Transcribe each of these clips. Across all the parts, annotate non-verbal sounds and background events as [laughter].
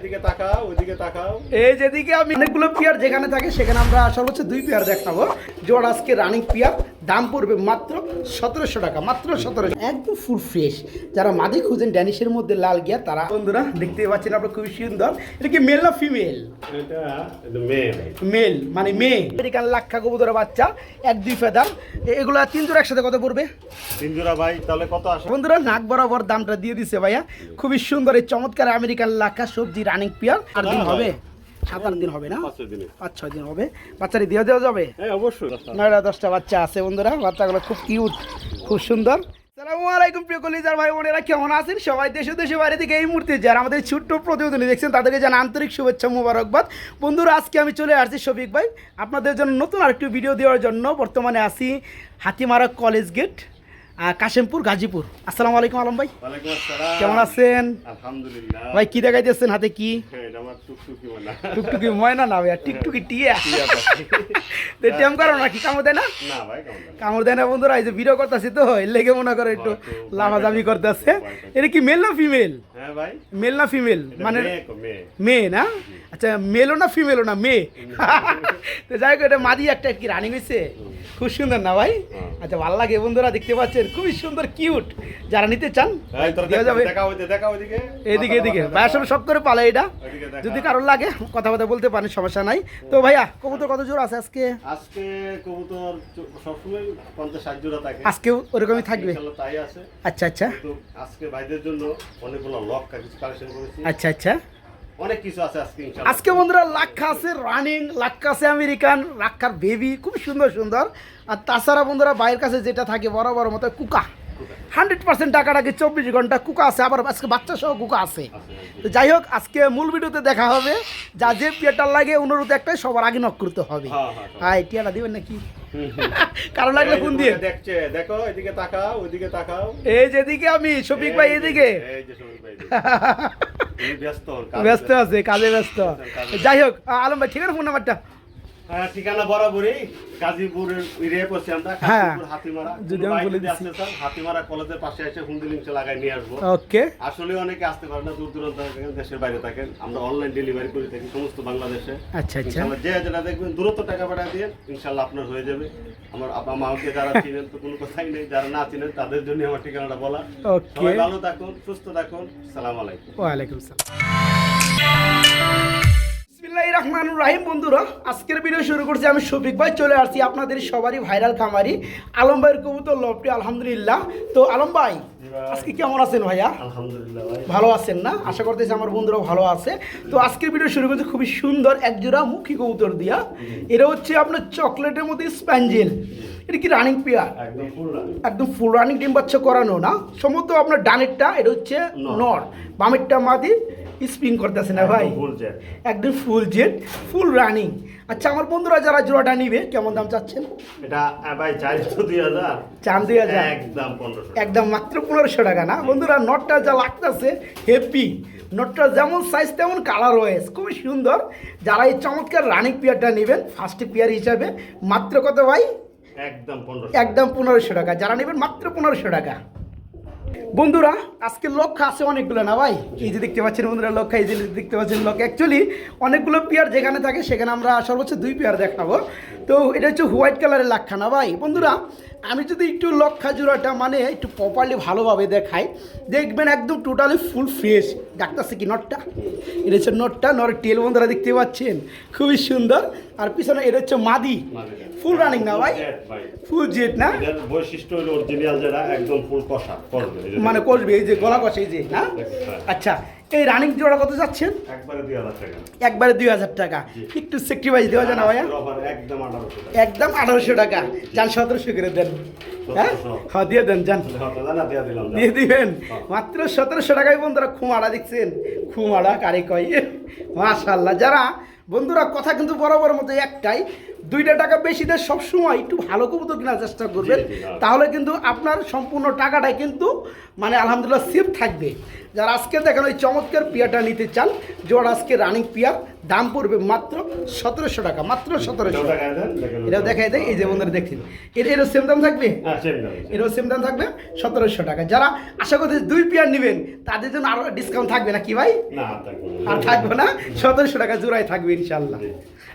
এদিকে তাকাও তাকাও। এই যেদিকে আমি অনেকগুলো পেয়ার যেখানে থাকে, সেখানে আমরা সর্বোচ্চ দুই পেয়ার দেখাবো। জোর আজকে রানিং পেয়ার দাম পড়বে মাত্র সতেরোশো টাকা মাত্র সতেরোশো। একদম ফুল ফ্রেশ যারা মাদি খুঁজেন ড্যানিশের মধ্যে লাল গিয়া তারা বন্ধুরা দেখতে পাচ্ছেন আপনার খুবই সুন্দর। এটা কি মেল না ফিমেল মেল মানে মেয়ে। আমেরিকান লাক্ষা কবুতরের বাচ্চা এক দুই ফেদার। এগুলো তিন জোড়া একসাথে কত পড়বে? তিনজোড়া ভাই তাহলে কত আসে? বন্ধুরা নাক বরাবর দামটা দিয়ে দিছে ভাইয়া। খুবই সুন্দর এই চমৎকার আমেরিকান লাক্ষা সবজি রানিং পিয়ার আর দিন হবে। সাত আট দিন হবে না? পাঁচ ছয় দিনে হবে। বাচ্চারি দিয়ে দেওয়া যাবে? হ্যাঁ অবশ্যই। নয়টা দশটা বাচ্চা আছে বন্ধুরা। বাচ্চাগুলো খুব কিউট খুব সুন্দর। সালামু আলাইকুম প্রিয় কলিজার ভাই বোনেরা কেমন আছেন? সবাই দেশে দেশে বাইরে থেকে এই মুহূর্তে যারা আমাদের ছোট্ট প্রতিবেদনী দেখছেন তাদেরকে জানা আন্তরিক শুভেচ্ছা মুবারকবাদ। বন্ধুরা আজকে আমি চলে আসছি শফিক ভাই। আপনাদের জন্য নতুন আরেকটি ভিডিও দেওয়ার জন্য বর্তমানে আসি হাতিমারা কলেজ গেট কাশেমপুর গাজীপুর। আসসালামু আলাইকুম আলম ভাই। কেমন আছেন? আলহামদুলিল্লাহ। ভাই কি দেখাইতেছেন হাতে? কি? হ্যাঁ, টুকটুকি ময়না। না ভাইয়া টিকটুকি টিয়া। [laughs] টেম করো নাকি? কামড় দেয় না? না ভাই কামড় দেয় না। বন্ধুরা এই যে ভিডিও করতেছি তো লেগে মনে করে একটু লাফাজামি করতেছে। এটা কি মেল না ফিমেল হ্যাঁ মেল না ফিমেল মানে মেয়ে কো, না? আচ্ছা মেলও না ফিমেলও না মেয়ে [laughs] তো যাই হোক এটা মাদি একটা কি রানিং হয়েছে খুব সুন্দর না ভাই? হ্যাঁ। আচ্ছা ভালো লাগে বন্ধুরা দেখতে পাচ্ছেন। খুবই সুন্দর কিউট যারা নিতে চান যাবে। এদিকে এদিকে। ভাইয়া সব সব করে পালে এটা। যদি কারোর লাগে কথা কথা বলতে পারেন সমস্যা নাই। তো ভাইয়া কবুতর কত জোর আছে আজকে? আজকে কবুতর সবসময় পঞ্চাশ ষাট জোড়া থাকে। আজকেও ওরকমই থাকবে? তাই আছে। আচ্ছা আচ্ছা। আজকে ভাইদের জন্য অনেকগুলো লক কিছু কালেকশন করেছি। আচ্ছা আচ্ছা। অনেক কিছু আছে আজকে আজকে বন্ধুরা লাক্ষা আছে রানিং লাক্ষা আছে আমেরিকান লাক্ষার বেবি খুব সুন্দর সুন্দর। আর তাছাড়া বন্ধুরা বাইরের কাছে যেটা থাকে বড় বড় মতো কুকা। হান্ড্রেড পার্সেন্ট টাকাটাকে চব্বিশ ঘণ্টা কুকা আছে আবার আজকে বাচ্চা সহ কুকা আছে। তো যাই হোক আজকে মূল ভিডিওতে দেখা হবে যা যে পিয়াটার লাগে অনুরোধ একটাই সবার আগে নক করতে হবে। হ্যাঁ, হ্যাঁ। হাই টিয়াটা দিবেন নাকি? [laughs] কারও লাগলে ফোন দিয়ে। দেখছে দেখো এদিকে তাকাও ওইদিকে তাকাও। এই যেদিকে আমি শফিক ভাই এদিকে। এই যে শফিক ভাই [laughs] ব্যস্ত ব্যস্ত আছে কাজে ব্যস্ত। যাই হোক আলম ভাই ঠিক আছে ফোন নাম্বারটা? ঠিকানা বরাবরই গাজীপুরের এরিয়ায় পড়ছি আমরা হ্যাঁ। গাজীপুর হাতিমারা। যদি আমি বলে দিচ্ছি। আসতে চান, হাতিমারা কলেজের পাশে এসে লিঙ্কটা লাগাই নিয়ে আসব। ওকে। আসলে অনেকে আসতে পারে না দূর দূরান্ত দেশের বাইরে থাকেন। আমরা অনলাইন ডেলিভারি করে থাকি সমস্ত বাংলাদেশে। আচ্ছা আচ্ছা। যে যেটা দেখবেন দূরত্ব টাকা পাঠিয়ে দিয়ে ইনশাল্লাহ আপনার হয়ে যাবে। আমার আপা মাকে যারা [laughs] চিনেন তো কোনো কথাই নেই যারা না চিনেন তাদের জন্য আমার ঠিকানাটা বলা। ওকে। সবাই ভালো থাকুন সুস্থ থাকুন। সালাম আলাইকুম। ওয়ালাইকুম সালাম। বিসমিল্লাহির রহমানুর রাহিম বন্ধুরা আজকের ভিডিও শুরু করছি আমি শফিক ভাই চলে আসছি আপনাদের সবারই ভাইরাল খামারি আলম ভাইয়ের কবুতর লবটি আলহামদুলিল্লাহ। তো আলম ভাই আজকে কেমন আছেন ভাইয়া? আলহামদুলিল্লাহ ভালো আছেন না? আশা করতেছি আমার বন্ধুরাও ভালো আছে। তো আজকের ভিডিও শুরু করছি খুবই সুন্দর এক জোড়া মুখী কবুতর দিয়া। এটা হচ্ছে আপনার চকলেটের মধ্যে স্প্যাঞ্জেল এটা কি রানিং পেয়ার একদম ফুল রানি ডিম বাচ্চা করানো না। সম্ভবত আপনার ডানেরটা এটা হচ্ছে নর। নর। বামেরটা মাদি স্পিন করতেছে না ভাই? একদম ফুল জেট ফুল রানিং আচ্ছা আমার বন্ধুরা যারা জোড়াটা নিবে কেমন দাম চাচ্ছেন? এটা ভাই তো দুই হাজার। চান দুই হাজার? একদম পনেরোশো। একদম মাত্র পনেরোশো টাকা না? বন্ধুরা নটটা যা লাগতেছে হেপি নটটা যেমন সাইজ তেমন কালার ওয়েস খুবই সুন্দর। যারা এই চমৎকার রানিং পেয়ারটা নেবেন ফার্স্ট পেয়ার হিসাবে মাত্র কত ভাই? একদম পনেরোশো। একদম পনেরোশো টাকা। যারা নেবেন মাত্র পনেরোশো টাকা। বন্ধুরা, আজকে লক্ষ্য আছে অনেকগুলো না ভাই? এই যে দেখতে পাচ্ছেন বন্ধুরা লক্ষ্য এই যে দেখতে পাচ্ছেন লক্ষ্য অ্যাকচুয়ালি অনেকগুলো পেয়ার যেখানে থাকে, সেখানে আমরা সর্বোচ্চ দুই পেয়ার দেখাবো। তো এটা হচ্ছে হোয়াইট কালারের লাক্ষা না ভাই? বন্ধুরা আমি যদি একটু লক্ষা জোড়াটা মানে একটু প্রপারলি ভালোভাবে দেখাই দেখবেন একদম টোটালি ফুল ফ্রেশ ডাক্তারছে কি নটটা এটা হচ্ছে নটটা নরের টেল বন্ধুরা দেখতে পাচ্ছেন? খুবই সুন্দর। আর পিছনে এটা হচ্ছে মাদি। ফুল রানিং না ভাই? ফুল জেট না? বৈশিষ্ট্য হলো অরিজিনাল যেটা একদম ফুল কষা মানে করবে এই যে গলা কষে এই যে হ্যাঁ আচ্ছা এই রানিং জোড়া কত যাচ্ছেন? একবারে দুই হাজার টাকা। একবারে দুই হাজার টাকা। একটু সেক্রিফাইস দেওয়া যায় না ভাইয়া? একদম আঠারোশো টাকা। একদম আঠারোশো টাকা। যান সতেরোশো করে দেন। হ্যাঁ? হ্যাঁ দিয়ে দেন যান। দিয়া দিবেন? মাত্র সতেরোশো টাকায় বন্ধুরা খুমাড়া দেখছেন? খুমাড়া কারে কয়? মাশাল্লাহ যারা বন্ধুরা কথা কিন্তু বরাবর মতো একটাই। দুইটা টাকা বেশি দেয় সবসময় একটু ভালো কবুতর কেনার চেষ্টা করবেন। তাহলে কিন্তু আপনার সম্পূর্ণ টাকাটাই কিন্তু মানে আলহামদুলিল্লাহ সেফ থাকবে। যারা আজকে দেখেন ওই চমৎকার পিয়াটা নিতে চান জোড় আজকে রানিং পিয়ার দাম পড়বে মাত্র সতেরোশো টাকা মাত্র সতেরোশো। এটাও দেখাই দেয় এই যে বন্ধুরা দেখছেন। এর এরও সেম দাম থাকবে? হ্যাঁ, এরও সেম দাম থাকবে সতেরোশো টাকা। যারা আশা করতে দুই পেয়ার নেবেন তাদের জন্য আরও ডিসকাউন্ট থাকবে না কি ভাই আর থাকবে না। সতেরোশো টাকা জোড়াই থাকবে ইনশাল্লাহ।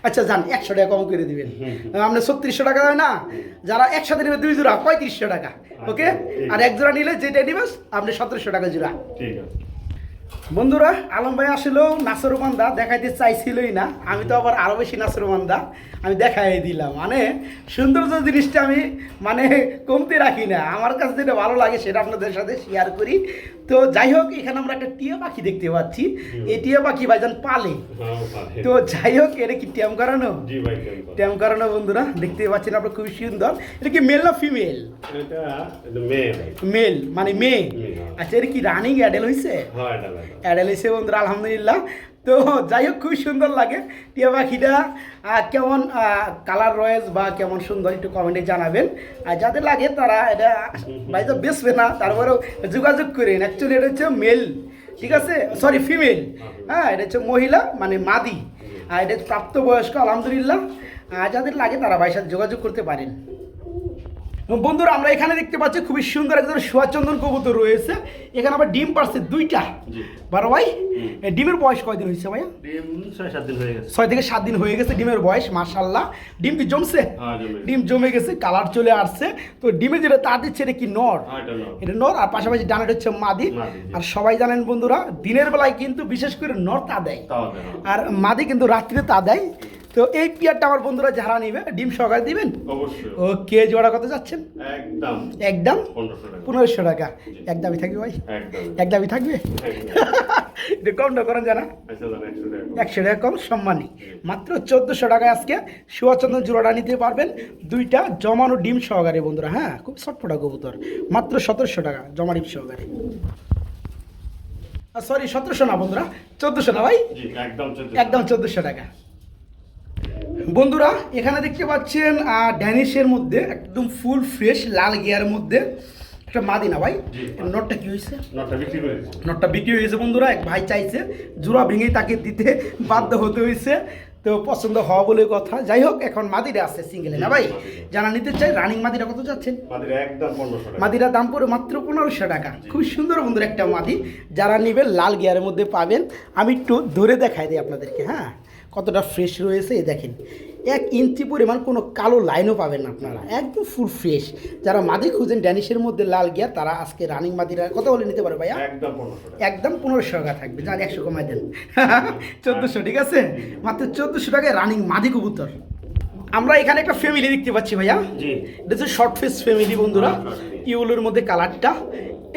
আচ্ছা যান একশো টাকা কম করে দিবেন। আপনার ছত্রিশশো টাকা দেয় না? যারা একসাথে নেবে দুই জোড়া পঁয়ত্রিশশো টাকা। ওকে? আর এক জোড়া নিলে যেটা নিবে আপনি সতেরোশো টাকা জোড়া। ঠিক আছে। বন্ধুরা আলম ভাই আসলেও নাসরমান্দা দেখাইতে চাইছিলই না। আমি তো আবার আরও বেশি নাসরমান্দা আমি দেখাই দিলাম। মানে সৌন্দর্য জিনিসটা আমি মানে কমতে রাখি না। আমার কাছে যেটা ভালো লাগে সেটা আপনাদের সাথে শেয়ার করি। তো যাই হোক এখানে আমরা একটা টিয়া পাখি দেখতে পাচ্ছি। এই টিয়া পাখি ভাইজান পালে। হ্যাঁ, তো যাই হোক এটা কি ট্যাম করানো? ট্যাম করানো। বন্ধুরা দেখতে পাচ্ছেন আপনার খুবই সুন্দর। এটা কি মেল না ফিমেল। মেল মানে মেয়ে। হ্যাঁ। আচ্ছা এটা কি রানিং অ্যাডেল হয়েছে হ্যাঁ, ভাই। বন্ধুরা আলহামদুলিল্লাহ। তো যাই হোক খুব সুন্দর লাগে। টিয়া পাখিটা কেমন কালার রয়েছে বা কেমন সুন্দর একটু কমেন্টে জানাবেন। আর যাদের লাগে তারা এটা ভাই তো বেচবে না তারপরেও যোগাযোগ করেন। অ্যাকচুয়ালি এটা হচ্ছে মেল ঠিক আছে? সরি ফিমেল হ্যাঁ এটা হচ্ছে মহিলা মানে মাদি। আর এটা হচ্ছে প্রাপ্তবয়স্ক আলহামদুলিল্লাহ। আর যাদের লাগে তারা ভাইয়ের সাথে যোগাযোগ করতে পারেন। বন্ধুরা আমরা এখানে দেখতে পাচ্ছি খুবই সুন্দর একজন সুয়াচন্দন কবুতর রয়েছে। এখানে আবার ডিম পারছে দুইটা। বারো ভাই ডিমের বয়স কয়দিন হয়েছে ভাইয়া? ছয় থেকে সাত দিন হয়ে গেছে ডিমের বয়স মার্শাল্লাহ ডিম কি জমছে? হ্যাঁ। ডিম জমে গেছে কালার চলে আসছে। তো ডিমে যেটা তার দিচ্ছে এটা কি নর? হ্যাঁ, এটা। নর। আর পাশাপাশি ডানাটা হচ্ছে মাদি। আর সবাই জানেন বন্ধুরা দিনের বেলায় কিন্তু বিশেষ করে নর তা দেয়। হ্যাঁ। আর মাদি কিন্তু রাত্রিতে তা দেয়। তো এই পিয়ারটা আমার বন্ধুরা যারা নিবে ডিম সহকারে দিবেন? অবশ্যই। ওকে জোড়া কত যাচ্ছেন? একদম। একদম? 1500 টাকা। পনেরোশো টাকা। একদমই থাকবে ভাই? একদম। একদমই থাকবে? কমটা করেন জানা। আচ্ছা, 100 টাকা কম। একশো টাকা কম সম্মানী। মাত্র চোদ্দোশো টাকায় আজকে সুয়াচন্দ্র জোড়াটা নিতে পারবেন। দুইটা জমানো ডিম সহকারে বন্ধুরা হ্যাঁ? খুব ছটফটা কবুতর। মাত্র সতেরোশো টাকা জমা ডিম সহকারে। সরি সতেরোশো না বন্ধুরা? চোদ্দোশো না ভাই? একদম 1400 একদম চোদ্দোশো টাকা। বন্ধুরা এখানে দেখতে পাচ্ছেন ড্যানিশের মধ্যে একদম ফুল ফ্রেশ লাল গিয়ার মধ্যে একটা মাদিনা ভাই। নটটা কি হয়েছে? নটটা বিক্রি করে নটটা বিক্রি হয়েছে বন্ধুরা এক ভাই চাইছে জোড়া ভেঙেই তাকে দিতে বাধ্য হতে হয়েছে। তো পছন্দ হওয়া বলে কথা। যাই হোক এখন মাদিরা আছে সিঙ্গেলে না ভাই। যারা নিতে চাই রানিং মাদিরা কত যাচ্ছেন? মাদির একদম 1500 মাদিরা দাম পড়ে মাত্র পনেরোশো টাকা। খুব সুন্দর বন্ধুর একটা মাদি। যারা নেবেন লাল গিয়ারের মধ্যে পাবেন। আমি একটু ধরে দেখাই দিই আপনাদেরকে হ্যাঁ? কতটা ফ্রেশ রয়েছে দেখেন। এক ইঞ্চি পরিমাণ কোনো কালো লাইনও পাবেন না আপনারা একদম ফুল ফ্রেশ যারা মাদি খুঁজেন ড্যানিশের মধ্যে লাল গিয়ার তারা আজকে রানিং মাদিরা কত বলে নিতে পারে ভাইয়া? একদম 1500 টাকা। পনেরোশো টাকা থাকবে যান একশো কমাই দেন। [laughs] চোদ্দোশো ঠিক আছে? মাত্র চোদ্দোশো টাকায় রানিং মাদি কবুতর। আমরা এখানে একটা ফ্যামিলি দেখতে পাচ্ছি ভাইয়া। এটা হচ্ছে শর্ট ফেস ফ্যামিলি বন্ধুরা। হ্যাঁ, ইউলোর মধ্যে কালারটা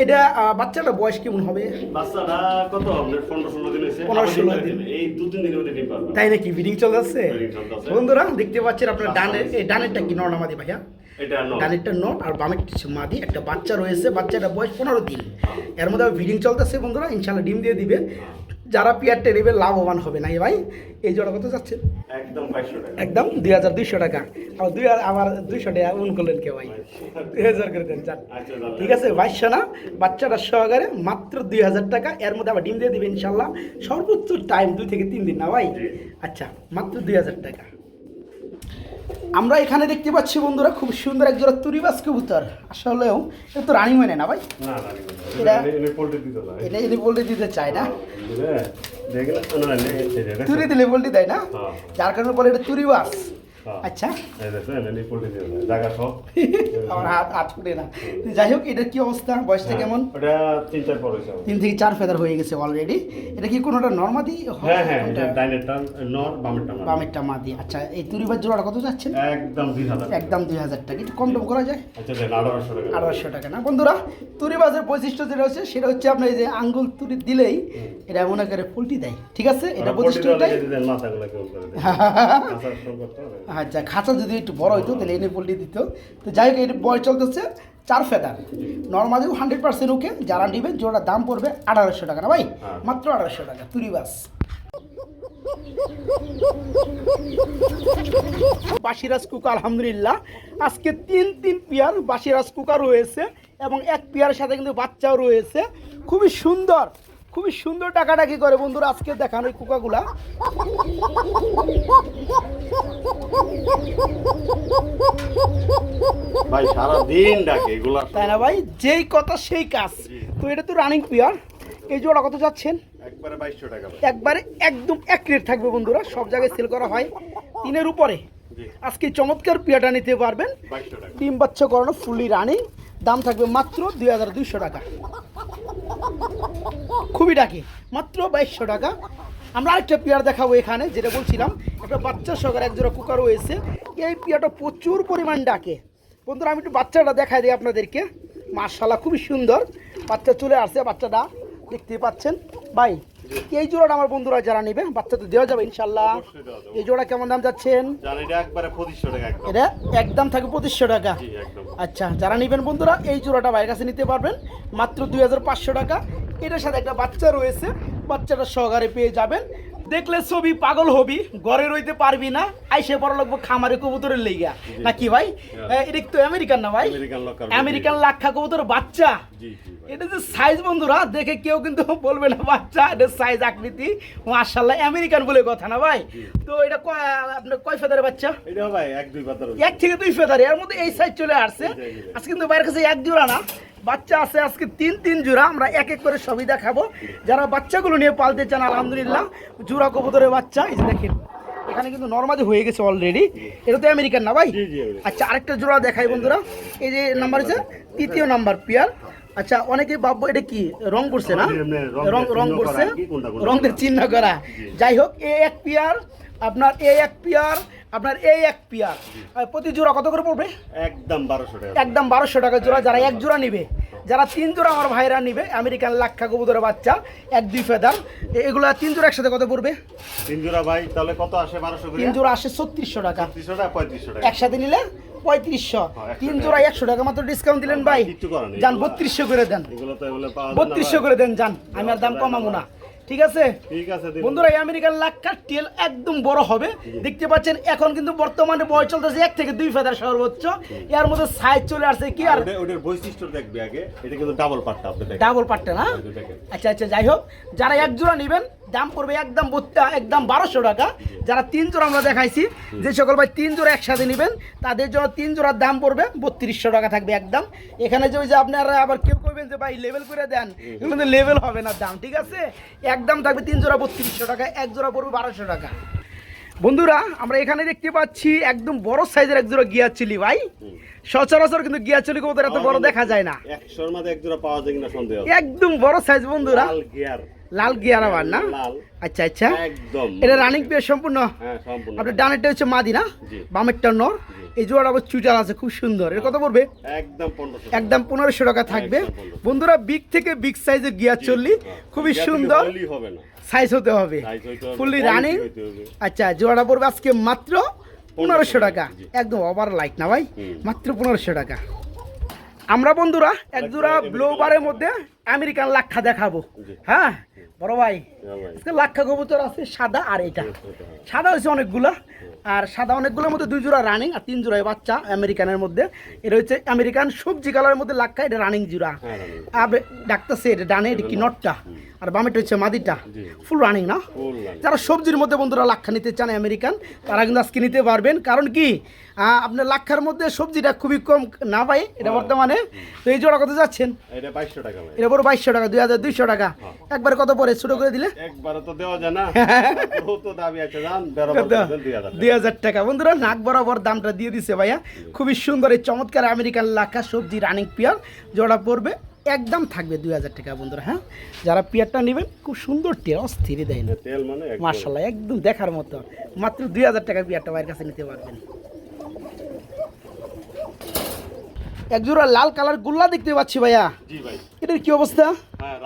এটা আহ, বাচ্চাটার বয়স কেমন হবে? বাচ্চাটা কত? আপনার 15-16 দিন হয়েছে। 15-16 আবার ডিম দিন। দেবে। এই দু তিন দিনের মধ্যে তাই নাকি? ব্রিডিং চলে যাচ্ছে চলতেছে। বন্ধুরা দেখতে পাচ্ছেন আপনার ডানের এই ডানেরটা কি নর্নামাদি মাদি ভাইয়া? ডানেরটা নট আর বামের মাদি। একটা বাচ্চা রয়েছে বাচ্চাটা বয়স পনেরো দিন। এর মধ্যে ভিডিং চলতেছে বন্ধুরা ইনশাল্লাহ ডিম দিয়ে দিবে। যারা পিয়ার নেবে লাভবান হবে না এ ভাই? এই জোড়া কত যাচ্ছে? একদম একদম? দুই হাজার দুইশো টাকা। আর দুই আমার দুইশো টাকা উন করলেন কে ভাই? দুই হাজার করে দেন চান আচ্ছা, ঠিক আছে বাইশশো না বাচ্চাটা সহকারে মাত্র দুই হাজার টাকা। এর মধ্যে আবার ডিম দিয়ে দেবে ইনশাল্লাহ সর্বোচ্চ টাইম দুই থেকে তিন দিন না ভাই? আচ্ছা মাত্র দুই হাজার টাকা। আমরা এখানে দেখতে পাচ্ছি বন্ধুরা খুব সুন্দর এক জোড়া তুরিবাস কবুতর আসলেও এটা তো রানী মানে না ভাই। এটা- এনে- এনে পোল্ট্রি দিতে হয়। চায় না বুঝলে? দেখলে? না, না, না, এই যে, দেখছেন? তুরি দিলে বলতে দেয় না হ্যাঁ। যার কারণে বলে এটা তুরিবাস হ্যাঁ। আচ্ছা। [laughs] আমার হাত হাত ফুটে না যাই হোক এটার কি অবস্থা বয়সটা কেমন? তিন থেকে চার ফেদার হয়ে গেছে অলরেডি এটা কি কোনোটা নর্মাদি? বামেরটা মাদি। আচ্ছা এই তুরিবার জোড়াটা কত যাচ্ছেন? একদম দুই হাজার একদম দুই হাজার টাকা। একটু কম টম করা যায়? আচ্ছা আঠারোশো টাকা। না? বন্ধুরা তুরিবাজের বৈশিষ্ট্য যেটা হচ্ছে সেটা হচ্ছে আপনার এই যে আঙ্গুল তুরি দিলেই এটা মনে করে পোল্টি দেয়। ঠিক আছে? এটা বৈশিষ্ট্য আচ্ছা খাঁচা যদি একটু বড় হইতো তাহলে এনে পোল্টি দিত। তো যাই হোক এর বয়স চলতেছে চার ফেদার। নর্মালিও হান্ড্রেড পার্সেন্ট ওকে যারা নেবেন জোড়ার দাম পড়বে আঠারোশো টাকা না ভাই? হ্যাঁ। মাত্র আঠারোশো টাকা তুরিবাস বাসিরাজ কুকার আলহামদুলিল্লাহ। আজকে তিন তিন পেয়ার বাসিরাজ কুকার রয়েছে এবং এক পেয়ারের সাথে কিন্তু বাচ্চাও রয়েছে। খুবই সুন্দর। খুবই সুন্দর টাকাটাকি করে বন্ধুরা আজকে দেখানো এই কুকাগুলা। ভাই সারাদিন ডাকে এগুলা। তাই না ভাই? যেই কথা সেই কাজ। তো এটা তো রানিং পেয়ার এই জোড়া কত যাচ্ছেন? একবারে বাইশশো টাকা ভাই। একবারে একদম এক রেট থাকবে বন্ধুরা। সব জায়গায় সেল করা হয় তিনের উপরে। আজকে চমৎকার পেয়ারটা নিতে পারবেন। ডিম বাচ্চা করানো ফুলি রানিং দাম থাকবে মাত্র দুই হাজার দুইশো টাকা। খুবই ডাকে, মাত্র বাইশশো টাকা। আমরা আরেকটা পেয়ার দেখাবো এখানে, যেটা বলছিলাম, একটা বাচ্চা সহকারে এক জোড়া কুকার রয়েছে। এই পেয়ারটা প্রচুর পরিমাণ ডাকে। বন্ধুরা, আমি একটু বাচ্চাটা দেখাই দিই আপনাদেরকে। মার্শাল্লাহ খুবই সুন্দর। বাচ্চা চলে আসছে, বাচ্চাটা দেখতে পাচ্ছেন। ভাই এই জোড়াটা আমার বন্ধুরা যারা নেবে বাচ্চা তো দেওয়া যাবে ইনশাল্লাহ। এই জোড়া কেমন দাম যাচ্ছেন? এটা টাকা একদম। থাকে পঁচিশশো টাকা। আচ্ছা যারা নেবেন বন্ধুরা এই জোড়াটা বাইরের কাছে নিতে পারবেন। মাত্র দুই হাজার পাঁচশো টাকা। এটার সাথে একটা বাচ্চা রয়েছে। বাচ্চাটা সহকারে পেয়ে যাবেন। দেখলে ছবি পাগল হবি ঘরে রইতে পারবি না আইসে পড়া লাগবো খামারে কবুতরের লেগা নাকি ভাই? এটা তো আমেরিকান না ভাই? আমেরিকান লাক্ষা কবুতর বাচ্চা। এটা যে সাইজ বন্ধুরা দেখে কেউ কিন্তু বলবে না বাচ্চা এটা সাইজ আকৃতি। মার্শাল্লাহ আমেরিকান বলে কথা না ভাই? তো এটা কয় আপনার কয় ফেদারের বাচ্চা? এটা ভাই এক দুই পাতার এক থেকে দুই ফেদার এর মধ্যে এই সাইজ চলে আসছে। আজকে কিন্তু বাইরের কাছে এক জোড়া না। বাচ্চা আছে আজকে তিন তিন জোড়া আমরা এক এক করে সবই দেখাবো। যারা বাচ্চাগুলো নিয়ে পালতে চান আলহামদুলিল্লাহ জোড়া কবুতরের বাচ্চা এই দেখেন এখানে কিন্তু নর্মালি হয়ে গেছে অলরেডি এটা তো আমেরিকান না ভাই। আচ্ছা আরেকটা জোড়া দেখাই বন্ধুরা। এই যে নাম্বার হচ্ছে তৃতীয় নাম্বার পেয়ার। আচ্ছা অনেকে ভাববো এটা কি রং করছে না? রং রং রং করছে? রঙের চিহ্ন করা। যাই হোক এ এক পেয়ার আপনার এ এক পেয়ার আপনার এই এক পেয়ার। প্রতি জোড়া কত করে পড়বে? একদম বারোশো টাকা একদম বারোশো টাকা জোড়া যারা এক জোড়া নিবে যারা তিন জোড়া আমার ভাইরা নিবে আমেরিকান লাক্ষা কবুতরের বাচ্চা এক দুই ফেদার। এগুলো তিন জোড়া একসাথে কত পড়বে? তিন জোড়া ভাই তাহলে কত আসে বারোশো তিন জোড়া আসে ছত্রিশশো টাকা। পঁয়ত্রিশশো টাকা। একসাথে নিলে পঁয়ত্রিশশো। হ্যাঁ, তিন। জোড়া একশো টাকা মাত্র ডিসকাউন্ট দিলেন ভাই করার নেই, যান বত্রিশশো করে দেন। বত্রিশশো করে দেন যান। আমি আর দাম কমাবো না। ঠিক আছে? ঠিক আছে বন্ধুরা এই আমেরিকান লাক্ষার টেল একদম বড় হবে। দেখতে পাচ্ছেন এখন কিন্তু বর্তমানে বয় চলতেছে এক থেকে দুই ফেদার সর্বোচ্চ। এর মধ্যে সাইজ চলে আসছে কি আর? ওটা- ওটার বৈশিষ্ট্য দেখবে আগে। এটা কিন্তু ডাবল পাট্টা আপনি দেখেন। ডাবল পাট্টা না। আচ্ছা আচ্ছা যাই হোক যারা এক জোড়া নেবেন দাম পড়বে একদম বত্তা- একদম বারোশো টাকা। যারা তিন জোড়া আমরা দেখাইছি যে সকল ভাই তিন জোড়া একসাথে নেবেন তাদের জন্য তিন জোড়ার দাম পড়বে বত্রিশশো টাকা থাকবে একদম। এখানে যে ওই যে আপনারা আবার কেউ করবেন যে ভাই লেভেল করে দেন কিন্তু লেভেল হবে না দাম ঠিক আছে? একদম থাকবে তিন জোড়া বত্রিশশো টাকা এক জোড়া পড়বে বারোশো টাকা। বন্ধুরা আমরা এখানে দেখতে পাচ্ছি একদম বড় সাইজের এক জোড়া গিয়ার চিলি ভাই। সচরাচর কিন্তু গিয়ার চিলি কবুতর এত বড় দেখা যায় না। একশোর মধ্যে এক জোড়া পাওয়া যায় কিনা সন্দেহ। একদম বড় সাইজ বন্ধুরা। গিয়ার। লাল গিয়ার আবার না? আচ্ছা আচ্ছা। এটা রানিং পেয়ে সম্পূর্ণ? হ্যাঁ আপনার ডানেরটা হচ্ছে মাদি না? বামেরটা নর। এই জোড়াটা আবার চুইটাল আছে খুব সুন্দর। এটা কত পড়বে? একদম পনেরোশো টাকা। থাকবে। বন্ধুরা বিগ থেকে বিগ সাইজের গিয়ার চললি। খুবই সুন্দর। সাইজ হতে হবে, ফুললি রানিং আচ্ছা জোড়াটা পড়বে আজকে মাত্র পনেরোশো টাকা একদম ওভার লাইট না ভাই? মাত্র পনেরোশো টাকা। আমরা বন্ধুরা এক জোড়া ব্লোবারের মধ্যে আমেরিকান লাক্ষা দেখাবো। হ্যাঁ? বড় ভাই হ্যাঁ। আজকে লাক্ষা কবুতর আছে সাদা আর এটা। সাদা হচ্ছে অনেকগুলো। আর সাদা অনেকগুলোর মধ্যে দুই জোড়া রানিং আর তিন জোড়া বাচ্চা আমেরিকানের মধ্যে। এটা হচ্ছে আমেরিকান সবজি কালারের মধ্যে লাক্ষা এটা রানিং জোড়া। হ্যাঁ। আর ডাকতেছে এটা ডানে এটা কি নটটা আর বামেটা হচ্ছে মাদিটা। ফুল রানিং না? যারা সবজির মধ্যে বন্ধুরা লাক্ষা নিতে চান আমেরিকান তারা কিন্তু আজকে নিতে পারবেন। কারণ কি? আপনার লাক্ষার মধ্যে সবজিটা খুবই কম না পাই এটা বর্তমানে। তো এই জোড়া কত যাচ্ছেন? এটা বাইশশো টাকা এটা বড় বাইশশো টাকা দুই হাজার দুইশো টাকা। একবার কত পরে ছোটো করে দিলে? একবারে তো দেওয়া যায় না? [laughs] দুই হাজার টাকা। বন্ধুরা নাক বরাবর দামটা দিয়ে দিছে ভাইয়া। খুবই সুন্দর এই চমৎকার আমেরিকান লাখা সবজি রানিং পিয়ার। জোড়া পড়বে একদম থাকবে দুই হাজার টাকা বন্ধুরা হ্যাঁ? যারা পিয়ারটা নেবেন খুব সুন্দর টিয়ার অস্থির দেয় না। তেল মানে একদম। মার্শাল্লাহ একদম দেখার মতো। মাত্র দুই হাজার টাকা পিয়ারটা ভাইয়ের কাছে নিতে পারবেন। এক জোড়া লাল কালার গুল্লা দেখতে পাচ্ছি ভাইয়া। এটার কি অবস্থা? হ্যাঁ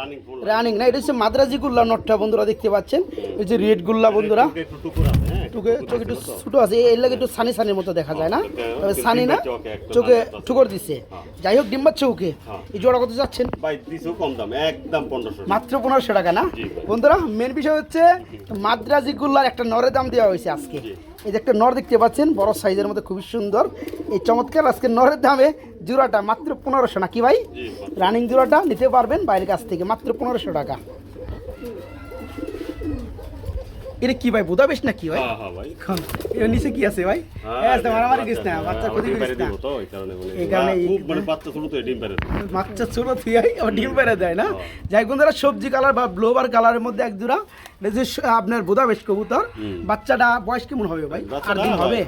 রানিং না এটা হচ্ছে মাদ্রাজি গুল্লা নটটা বন্ধুরা দেখতে পাচ্ছেন। এই যে রেড গুল্লা বন্ধুরা। আছে হ্যাঁ টুকে চোখ একটু ছোটো আছে। এর লাগে একটু সানি সানির মতো দেখা যায় না? হ্যাঁ, তবে সানি না চোখে। ঠুকর দিছে। হ্যাঁ। যাই হোক হ্যাঁ। এই জোড়া কত যাচ্ছেন? মাত্র পনেরোশো টাকা না? বন্ধুরা মেন বিষয় হচ্ছে মাদ্রাজি গুল্লার একটা নরে দাম দেওয়া হয়েছে আজকে। এই যে একটা নর দেখতে পাচ্ছেন বড় সাইজের মধ্যে খুবই সুন্দর। এই চমৎকার আজকে নরের দামে জোড়াটা মাত্র পনেরোশো নাকি ভাই? রানিং জোড়াটা নিতে পারবেন বাইরের কাছ থেকে মাত্র পনেরোশো টাকা। এটা কি ভাই বোধা বেশ না কি ভাই? হ্যাঁ হ্যাঁ ভাই। এর নিচে কি আছে ভাই? হ্যাঁ আস্তে মারামারি করিস না বাচ্চা ক্ষতি করিস না। এই কারণে মানে বাচ্চা ছোট তো ডিম পেরে বাচ্চা ছোট থুই আবার ডিম পেরে দেয় না? হ্যাঁ। যাই বন্ধুরা সবজি কালার বা ব্লোবার কালারের মধ্যে এক জোড়া। এটা যে আপনার বোধা বেশ কবুতর বাচ্চাটা বয়স কেমন হবে ভাই? আট দিন হবে?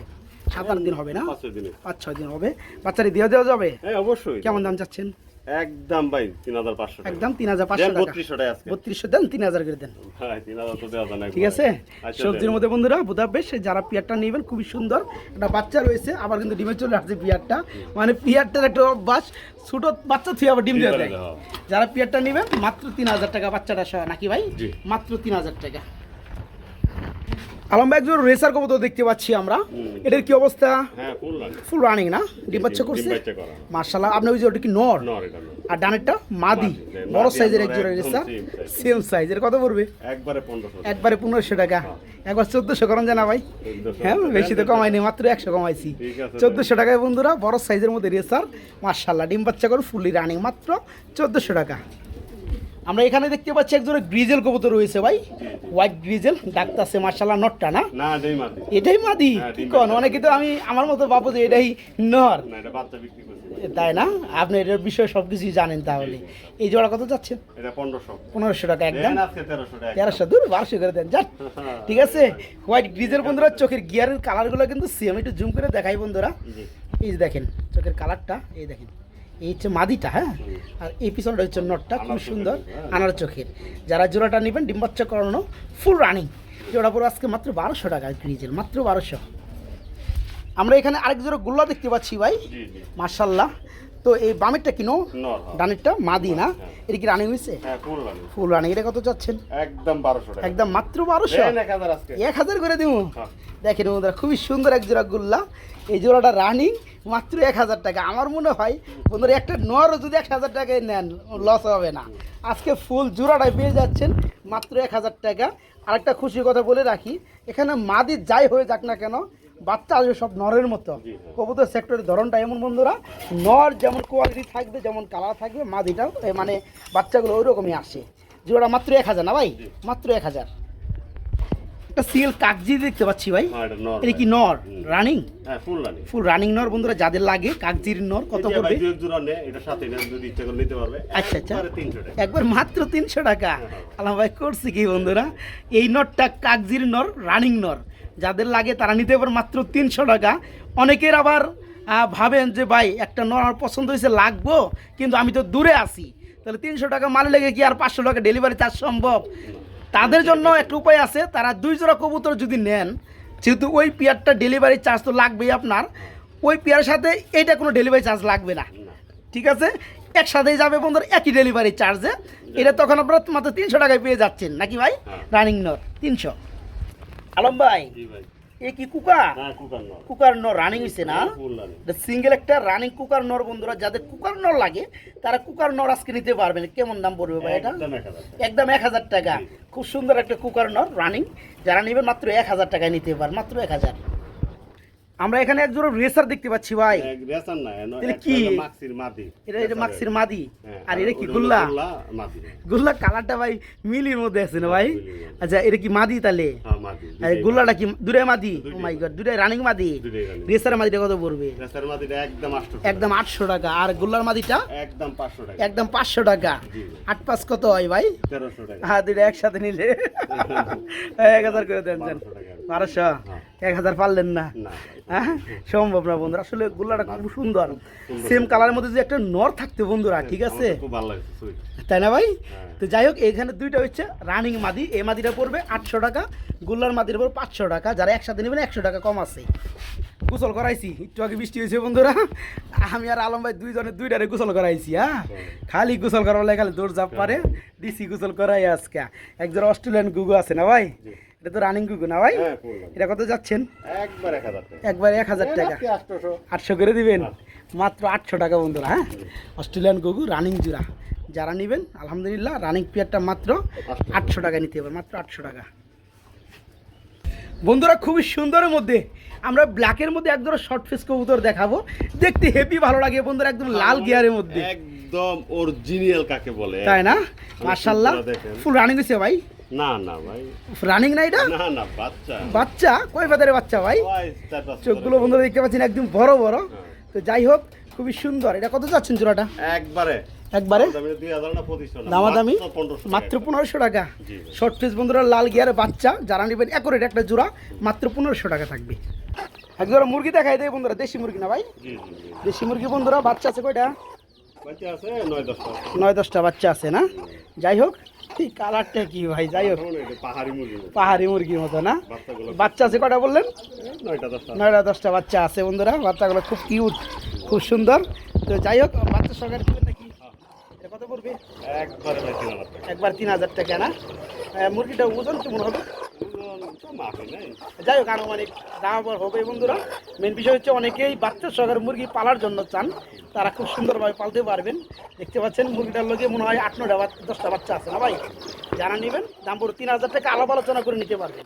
সাত আট দিন হবে না? পাঁচ ছয় পাঁচ ছয় দিন হবে। বাচ্চাটি দিয়ে দেওয়া যাবে? হ্যাঁ অবশ্যই। কেমন দাম চাচ্ছেন? একদম ভাই তিন হাজার পাঁচশো একদম তিন হাজার পাঁচশো বত্রিশশো টাকা। বত্রিশশো দেন তিন হাজার করে দেন। দেওয়া যায় ঠিক আছে? আচ্ছা, সবজির মধ্যে বন্ধুরা বোধা বেশ যারা পিয়ারটা নেবেন খুবই সুন্দর। একটা বাচ্চা রয়েছে আবার কিন্তু ডিমে চলে আসছে পিয়ারটা। মানে পিয়ারটার একটা অভ্যাস ছোট বাচ্চা থুয়ে আবার ডিম দেয় দেয়, হ্যাঁ। যারা পিয়ারটা নেবেন মাত্র তিন হাজার টাকা বাচ্চাটা সহ নাকি ভাই? মাত্র তিন হাজার টাকা। আলম ভাই একজন রেসার কবুতর দেখতে পাচ্ছি আমরা। এটার কি অবস্থা? হ্যাঁ ফুল রানিং না? ডিম বাচ্চা করছে। মার্শাল্লাহ আপনার ওই যে ওটা কি নর। আর ডানেরটা মাদি হ্যাঁ, বড় সাইজের এক জোড়া রেসার সেম সাইজের কত পড়বে? একবারে পনেরোশো টাকা। একবারে টাকা। একবার চোদ্দশো করেন জানা ভাই। হ্যাঁ। বেশি তো কমাইনি মাত্র একশো কমাইছি। চোদ্দশো টাকায় বন্ধুরা বড় সাইজের মধ্যে রেসার মার্শাল্লাহ ডিম বাচ্চা করে ফুলি রানিং মাত্র চোদ্দশো টাকা। আমরা এখানে দেখতে পাচ্ছি একজোড়া গ্রিজেল কবুতর রয়েছে ভাই। হোয়াইট গ্রিজেল ডাকতাছে মার্শাল্লাহ নটটা না? এটাই মাদি। হ্যাঁ, কি কন? অনেকে তো আমি আমার মতো ভাবো যে এটাই নর। তাই না? আপনি এটার বিষয়ে সব কিছুই জানেন তাহলে। এই জোড়া কত যাচ্ছেন এটা পনেরোশো। টাকা একদম? তেরোশো দূর বারোশো করে দেন যান। [laughs] ঠিক আছে? হোয়াইট গ্রিজের বন্ধুরা চোখের গিয়ারের কালারগুলো কিন্তু সেম একটু জুম করে দেখাই বন্ধুরা। এই যে দেখেন চোখের কালারটা এই দেখেন। এই হচ্ছে মাদিটা হ্যাঁ? আর এই পিছনটা হচ্ছে নটটা খুব সুন্দর হ্যাঁ। আনার চোখের। যারা জোড়াটা নেবেন ডিম করানো ফুল রানিং জোড়া পুরো আজকে মাত্র বারোশো টাকা গ্রিজের মাত্র বারোশো। আমরা এখানে আরেক জোড়া গুল্লা দেখতে পাচ্ছি ভাই। মার্শাল্লাহ তো এই বামেরটা কিনো হ্যাঁ। ডানেরটা মাদি না? এটা কি রানিং হয়েছে? হ্যাঁ ফুল রানিং এটা কত চাচ্ছেন? একদম বারোশো একদম মাত্র বারোশো। এক হাজার করে দিব হ্যাঁ। দেখেন খুবই সুন্দর এক জোড়া গুল্লা। এই জোড়াটা রানিং মাত্র এক হাজার টাকা। আমার মনে হয় বন্ধুরা একটা নরও যদি এক হাজার টাকায় নেন লস হবে না। আজকে ফুল জোড়াটাই পেয়ে যাচ্ছেন মাত্র এক হাজার টাকা। আরেকটা খুশির কথা বলে রাখি এখানে মাদি যাই হয়ে যাক না কেন বাচ্চা আসবে সব নরের মতো। কবুতর সেক্টরের ধরনটা এমন বন্ধুরা নর যেমন কোয়ালিটি থাকবে যেমন কালার থাকবে মাদিটাও মানে বাচ্চাগুলো ওই রকমই আসে। জোড়া মাত্র এক হাজার না ভাই? মাত্র এক হাজার। একটা সিএল কাগজি দেখতে পাচ্ছি ভাই। হ্যাঁ এটা কি নর? রানিং? হ্যাঁ ফুল ফুল রানিং নর বন্ধুরা যাদের লাগে কাগজির নর কত পড়বে? দুই জোড়া নে এটা সাথে নেন যদি ইচ্ছা করে নিতে পারবে। আচ্ছা, আচ্ছা। একবারে মাত্র তিনশো টাকা। আলাম ভাই করছি কি বন্ধুরা? এই নরটা কাগজির নর রানিং নর। যাদের লাগে তারা নিতে পারে মাত্র তিনশো টাকা। অনেকের আবার ভাবেন যে ভাই একটা নর আমার পছন্দ হয়েছে লাগবো কিন্তু আমি তো দূরে আছি। তাহলে তিনশো টাকা মাল লেগে কি আর পাঁচশো টাকা ডেলিভারি চার্জ সম্ভব? তাদের জন্য একটা উপায় আছে তারা দুই জোড়া কবুতর যদি নেন যেহেতু ওই পেয়ারটা ডেলিভারি চার্জ তো লাগবেই আপনার ওই পেয়ারের সাথে এইটা কোনো ডেলিভারি চার্জ লাগবে না। ঠিক আছে? একসাথেই যাবে বন্ধুরা একই ডেলিভারি চার্জে এটা তখন আপনারা মাত্র তিনশো টাকায় পেয়ে যাচ্ছেন নাকি ভাই? হ্যাঁ। রানিং নর তিনশো। আলম ভাই। এ কি কুকার? কুকার নর। রানিং হয়েছে না? সিঙ্গেল একটা রানিং কুকার নর বন্ধুরা যাদের কুকার নর লাগে তারা কুকার নর আজকে নিতে পারবেন। কেমন দাম পড়বে ভাই এটা? একদম এক হাজার টাকা। একদম এক হাজার টাকা। খুব সুন্দর একটা কুকার নর রানিং যারা নেবেন মাত্র এক হাজার টাকায় নিতে পার মাত্র এক হাজার। আমরা এখানে এক জোড়া রেসার দেখতে পাচ্ছি ভাই। রেশন না একটা কি? মাক্সির মাদি। এটা এটা মাক্সির মাদি। হ্যাঁ, আর এটা কি গুল্লা? গুল্লা, মাদি গুল্লা কালারটা ভাই মিলির মধ্যে আছে না ভাই? আচ্ছা এটা কি মাদি তাহলে? হ্যাঁ মাদি আর গুল্লাটা কি দুটাই মাদি? ও মাই গড দুটাই রানিং মাদি? রেসার মাদিটা কত পড়বে? রেশার মাদিটা একদম আটশো একদম আটশো টাকা। আর গুল্লার মাদিটা? একদম পাঁচশো টাকা। একদম পাঁচশো টাকা। আট পাঁচ কত হয় ভাই? তেরোশো টাকা। হ্যাঁ দুইটা একসাথে নিলে। [laughs] এক হাজার করে দেন দেন। বারোশো টাকা। বারোশো? এক হাজার পারলেন না। না হ্যাঁ? সম্ভব না বন্ধুরা। আসলে গুল্লাটা খুব সুন্দর। সেম কালারের মধ্যে যে একটা নর থাকতে বন্ধুরা ঠিক আছে? তাই না ভাই? হ্যাঁ। তো যাই হোক এখানে দুইটা হচ্ছে রানিং মাদি। এই মাদিটা পড়বে আটশো টাকা গুল্লার মাদির পড়বে পাঁচশো টাকা। যারা একসাথে নেবেন একশো টাকা কম আছে। গোসল করাইছি। একটু আগে বৃষ্টি হয়েছে বন্ধুরা। আমি আর আলম ভাই দুইজনে দুইটারে গোসল করাইছি হ্যাঁ? খালি গোসল করার খালি দৌড় জাপ পারে। দিছি গোসল করাই আজকে। একজন অস্ট্রেলিয়ান গুগু আছে না ভাই? এটা তো রানিং কুকু না ভাই? হ্যাঁ এটা কত যাচ্ছেন? একবার এক হাজার টাকা। আটশো করে দিবেন? মাত্র আটশো টাকা বন্ধুরা হ্যাঁ? অস্ট্রেলিয়ান গগু রানিং জুরা যারা নেবেন আলহামদুলিল্লাহ রানিং পেয়ারটা মাত্র আটশো টাকা। নিতে হবে মাত্র আটশো টাকা। বন্ধুরা খুবই সুন্দরের মধ্যে আমরা ব্ল্যাকের মধ্যে একদম শর্ট ফেস কবুতর দেখাবো। দেখতে হেভি ভালো লাগে বন্ধুরা একদম লাল গিয়ারের মধ্যে। একদম অরিজিনাল কাকে বলে। তাই না? ফুলগুলো ফুল রানিং হয়েছে ভাই। না না ভাই। রানিং না এটা? না না বাচ্চা। বাচ্চা? কয় বাজারে বাচ্চা ভাই? চোখগুলো বন্ধুরা দেখতে পাচ্ছেন একদম বড় বড়। তো যাই হোক খুবই সুন্দর। এটা কত যাচ্ছেন জোড়াটা? একবারে। একবারে? দামি দামাদামি? মাত্র পনেরোশো টাকা। শর্ট ফেস বন্ধুরা লাল গিয়ারের বাচ্চা। যারা নেবেন একরেট একটা জোড়া মাত্র পনেরোশো টাকা থাকবে। এক জোড়া মুরগি দেখাই দেয় বন্ধুরা দেশি মুরগি না ভাই? দেশি মুরগি বন্ধুরা বাচ্চা আছে কয়টা? নয় দশটা বাচ্চা আছে না? যাই হোক এই কালারটা কি ভাই? যাই হোক। পাহাড়ি মুরগি। পাহাড়ি মুরগির মতো না? বাচ্চা আছে কটা বললেন? নয়টা দশটা। বাচ্চা আছে বন্ধুরা। বাচ্চাগুলো খুব কিউট খুব সুন্দর। তো যাই হোক বাচ্চা সরকার নাকি কত পড়বে? একবারে তিন হাজার টাকা। না? মুরগিটা ওজন কেমন হবে? যাই হোক, আনুমানিক দাম আবার হবে বন্ধুরা। মেন বিষয় হচ্ছে অনেকেই বাচ্চা সহকারে মুরগি পালার জন্য চান। তারা খুব সুন্দরভাবে পালতে পারবেন। দেখতে পাচ্ছেন, মুরগিটার লোকে মনে হয় আট নটা দশটা বাচ্চা আছে না ভাই? যারা নেবেন, দাম পুরো তিন হাজার টাকা। আলাপ আলোচনা করে নিতে পারবেন।